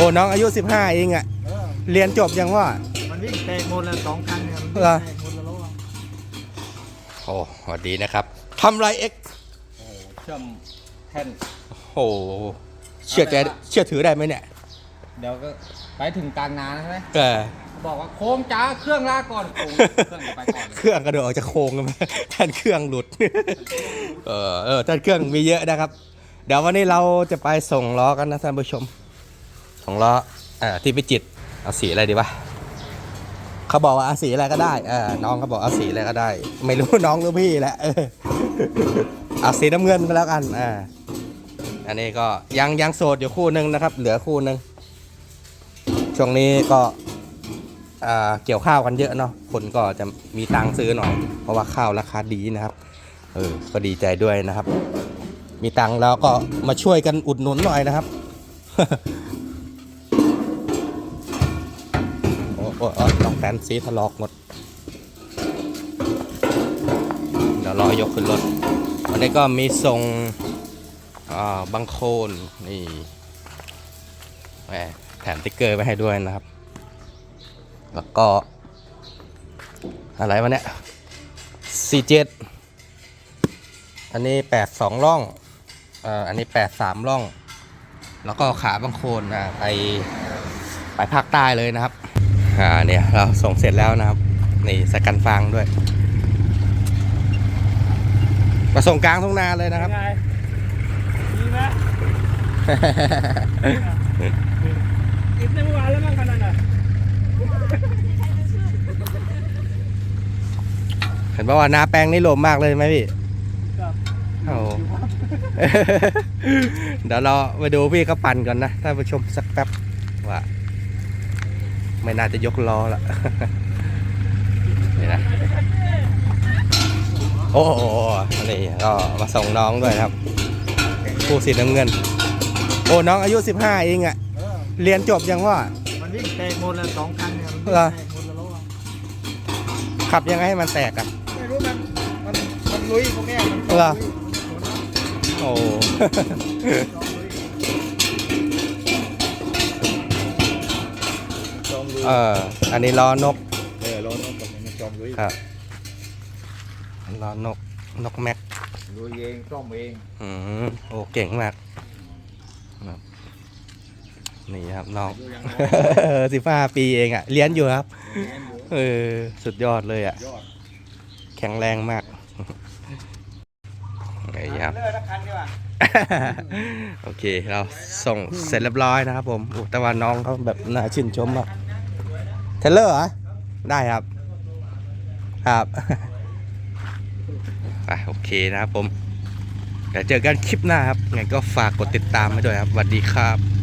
อ้น้องอายุ 15 เองอะเออเรียนจบยังว่า มันวิ่งแตกหมดแล้วสองคันเนี่ยมันวิ่งเหรอแตกหมดแล้วอะโอ้สวัสดีนะครับทำไรเอ็กโอ้โหเชื่อมแผ่น โอ้เชื่อใจเชื่อถือได้ไหมเนี่ยเดี๋ยวก็ไปถึงกลางนาใช่ไหมเออบอกว่าโค้งจ้าเครื่องลากก่อนโค้งเครื่องจะไปก่อนเลยเครื่องกระโดดออกจากโค้งกันไหมแทนเครื่องหลุด เออเออแทนเครื่องมีเยอะนะครับ เดี๋ยววันนี้เราจะไปส่งล้อกันนะท่านผู้ชม ส่งล้ออ่าที่พิจิตเอาสีอะไรดีวะเขาบอกว่าเอาสีอะไรก็ได้เออน้องเขาบอกเอาสีอะไรก็ได้ ไม่รู้น้องหรือพี่แหละเออเอาสีน้ำเงินก็แล้วกันอ่าอันนี้ก็ยังยังโสดอยู่คู่หนึ่งนะครับ เหลือคู่หนึ่งช่วงนี้ก็เกี่ยวข้าวกันเยอะเนาะคนก็จะมีตังค์ซื้อหน่อย เพราะว่าข้าวราคาดีนะครับ เออก็ดีใจด้วยนะครับ มีตังค์แล้วก็มาช่วยกันอุดหนุนหน่อยนะครับ โอ้โหต้องแตนซีถลอกหมด เดี๋ยวรอยกขึ้นรถ วันนี้ก็มีส่งบางโคนนี่แหมแถมติ๊กเกอร์ไปให้ด้วยนะครับ แล้วก็ อะไรวะเนี่ยสี่เจ็ดอันนี้แปดสองร่องอ่ออันนี้แปดสามร่อง แล้วก็ขาบางโคนอะไปไปภาคใต้เลยนะครับ อ่าเนี่ยเราส่งเสร็จแล้วนะครับ นี่สกันฟางด้วยมาส่งกลางทุ่งนาเลยนะครับไงดีไหมกินได้เมื่อวานแล้วมั้งขนาดน่ะเห็นบอกว่านาแปลงนี่โลมมากเลยไหมพี่ครับโอ้โหเดี๋ยวเราไปดูพี่เขาปั่นก่อนนะท่านผู้ชมสักแป๊บว่า ไม่น่าจะยกล้อละนี่นะโอ้โหนี่ก็มาส่งน้องด้วยนะครับผู้สีน้ำเงิน โอ้น้องอายุ 15 เองอะเออเรียนจบยังว่ามันวิ่งแตกหมดแล้วสองคันเนี่ยมันวิ่งเหรอแตกหมดแล้วอะขับยังไงให้มันแตกอะไม่รู้มันมันมันลุยพวกเนี้ยมันเหรอลุยโอ้ เอออันนี้ล้อนกเออรถน้องกับมันจอมลุยครับล้อนกนกแม็กลุยเองซ่อมเองอืมโอ้เก่งมากครับนี่ครับน้องดูอย่างสิบห้าปีเองอะ่ะเรียนอยู่ครับเรียนอยู่เออสุดยอดเลยอะ่ะยอดแข็งแรงมากไอ้ครับเลือกละคันดีกว่าโอเคเราส่งเสร็จเรียบร้อยนะครับผมโอ้แต่ว่าน้องเขาแบบน่าชื่นชมมาก เทเลอร์เหรอ ได้ครับ ครับไปโอเคนะครับผมเดี๋ยวเจอกันคลิปหน้าครับไงก็ฝากกดติดตามไว้ด้วยครับสวัสดีครับ